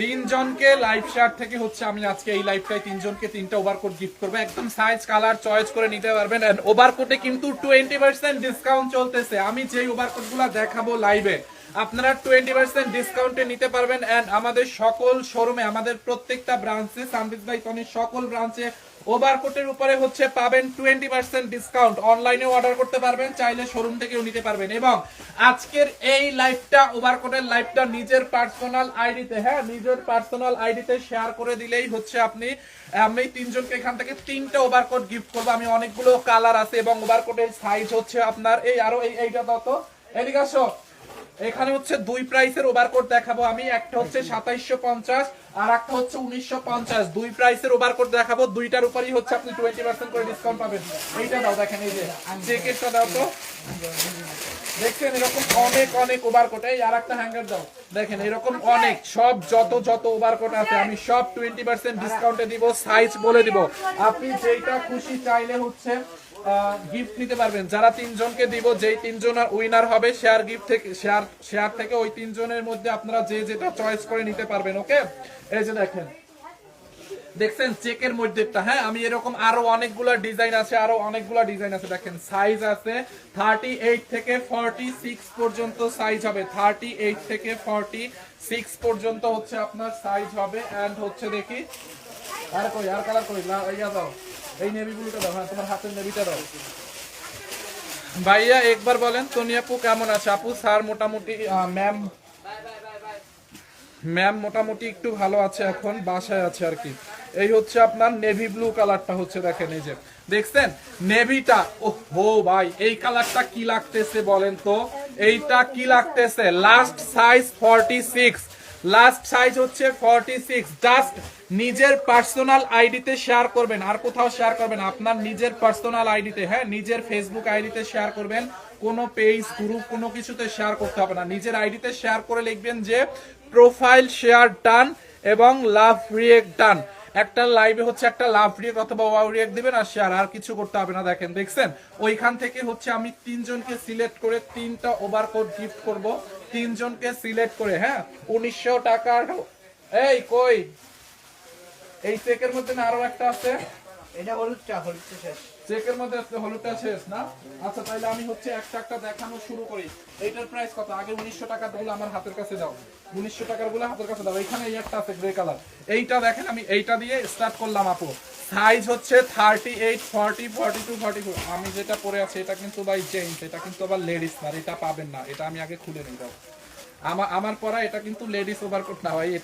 তিনজনকে live share থেকে হচ্ছে আমি আজকে এই লাইভটাই তিনজনকে তিনটা ওভারকোট গিফট করব। একদম সাইজ কালার চয়েস করে নিতে পারবেন। এন্ড ওভারকোটে কিন্তু টোয়েন্টি পার্সেন্ট ডিসকাউন্ট চলতেছে। আমি যেই ওভারকোটগুলা দেখাবো লাইভে আপনারা টোয়েন্টি পার্সেন্ট ডিসকাউন্টে নিতে পারবেন এন্ড আমাদের সকল শোরুমে আমাদের প্রত্যেকটা ব্রাঞ্চে সানবিজ বাই টনির সকল ব্রাঞ্চে ওভারকোটের উপরে হচ্ছে পাবেন টোয়েন্টি পার্সেন্ট ডিসকাউন্ট অনলাইনে অর্ডার করতে পারবেন, চাইলে শোরুম থেকেও নিতে পারবেন। এবং আজকের এই লাইভটা ওভারকোটের লাইভটা নিজের পার্সোনাল আইডিতে হ্যাঁ নিজের পার্সোনাল আইডিতে শেয়ার করে দিলেই হচ্ছে আপনি, আমি তিনজনকে এখান থেকে তিনটা ওভারকোট গিফট করব। আমি অনেকগুলো কালার আছে এবং ওভারকোটের সাইজ হচ্ছে আপনার, এই আরও এই, এইটা দাও তো। এদিকে আসো। এখানে হচ্ছে দুই প্রাইসের ওভারকোট দেখাবো আমি। একটা হচ্ছে সাতাইশশো পঞ্চাশ আর একটা হচ্ছে উনিশশো পঞ্চাশ। দুই প্রাইসের ওভারকোট দেখাবো। দুইটার উপরই হচ্ছে আপনি টোয়েন্টি পার্সেন্ট করে ডিসকাউন্ট পাবেন। এইটা দাও, দেখেন এই যে জ্যাকেটটা দাও তো। দেখছেন এরকম অনেক অনেক ওভারকোট এই আর একটা হ্যাঙ্গার দাও। দেখেন এরকম অনেক, সব যত যত ওভারকোট আছে, আমি সব টোয়েন্টি পার্সেন্ট ডিসকাউন্টে দিব সাইজ বলে দিব। আপনি যেটা খুশি চাইলে হচ্ছে গিফট নিতে পারবেন। যারা তিনজনকে দিব, যেই তিনজন উইনার হবে শেয়ার গিফট থেকে শেয়ার শেয়ার থেকে ওই তিনজনের মধ্যে আপনারা যে যেটা চয়েস করে নিতে পারবেন ওকে এই যে দেখেন। দেখছেন চেকের মধ্যেটা হ্যাঁ? আমি এরকম আরও অনেকগুলা ডিজাইন আছে, আরও অনেকগুলা ডিজাইন আছে। দেখেন সাইজ আছে থার্টি এইট থেকে ফর্টি সিক্স পর্যন্ত সাইজ হবে। থার্টি এইট থেকে ফর্টি সিক্স পর্যন্ত হচ্ছে আপনার সাইজ হবে। এন্ড হচ্ছে দেখি, আর কই, আর কালার কই? না, ইয়া দাও। এই দাও হ্যাঁ তোমার হাতের দাও। ভাইয়া, একবার বলেন সোনিয়া আপু কেমন আছে? আপু, স্যার মোটামুটি ম্যাম ম্যাম মোটামুটি একটু ভালো আছে এখন, বাসায় আছে আর কি। এই হচ্ছে আপনার নেভি ব্লু কালারটা হচ্ছে, দেখেন এই যে। দেখছেন? নেভিটা ও হো ভাই, এই কালারটা কি লাগতেছে বলেন তো? এইটা কি লাগতেছে? Last size forty six last size হচ্ছে ফর্টি সিক্স জাস্ট নিজের পার্সোনাল আইডিতে শেয়ার করবেন। আর কোথাও শেয়ার করবেন। আপনার নিজের পার্সোনাল আইডিতে হ্যাঁ? নিজের ফেসবুক আইডিতে শেয়ার করবেন। কোনো পেজ গ্রুপ কোনো কিছুতে শেয়ার করতে হবে না। নিজের আইডিতে শেয়ার করে লিখবেন যে প্রোফাইল শেয়ার ডান এবং লাভ রিয়েক্ট ডান একটা লাইভে হচ্ছে একটা লাভ রিয়েক্ট অথবা ওয়াও রিয়েক্ট দিবেন আর শেয়ার আর কিছু করতে হবে না, দেখেন, দেখছেন? ওইখান থেকে হচ্ছে আমি তিনজনকে সিলেক্ট করে তিনটা ওভারকোট গিফট করব। তিনজনকে সিলেক্ট করে হ্যাঁ? উনিশশো টাকার, এই কই? এই চেকের মধ্যে আরও একটা আছে? এটা হলুদ চা হলুদ চা শেষ। চেকের মধ্যে আজকে হলুদটা শেষ, না? আচ্ছা তাহলে আমি হচ্ছে একটা একটা দেখানো শুরু করি। এইটার প্রাইস কত? আগে উনিশশো টাকারগুলো আমার হাতের কাছে দাও উনিশশো টাকারগুলো হাতের কাছে দাও। এখানে এই একটা আছে গ্রে কালার এইটা দেখেন, আমি এইটা দিয়ে স্টার্ট করলাম, আপু। সাইজ হচ্ছে thirty eight forty forty two forty four আমি যেটা পরে আছি, এটা কিন্তু ভাই জেন্টস এটা কিন্তু আবার লেডিস না এটা পাবেন না। এটা আমি আগে খুলে নিই দাও আমার আমার পরা এটা কিন্তু লেডিস ওভারকোট না, ভাই।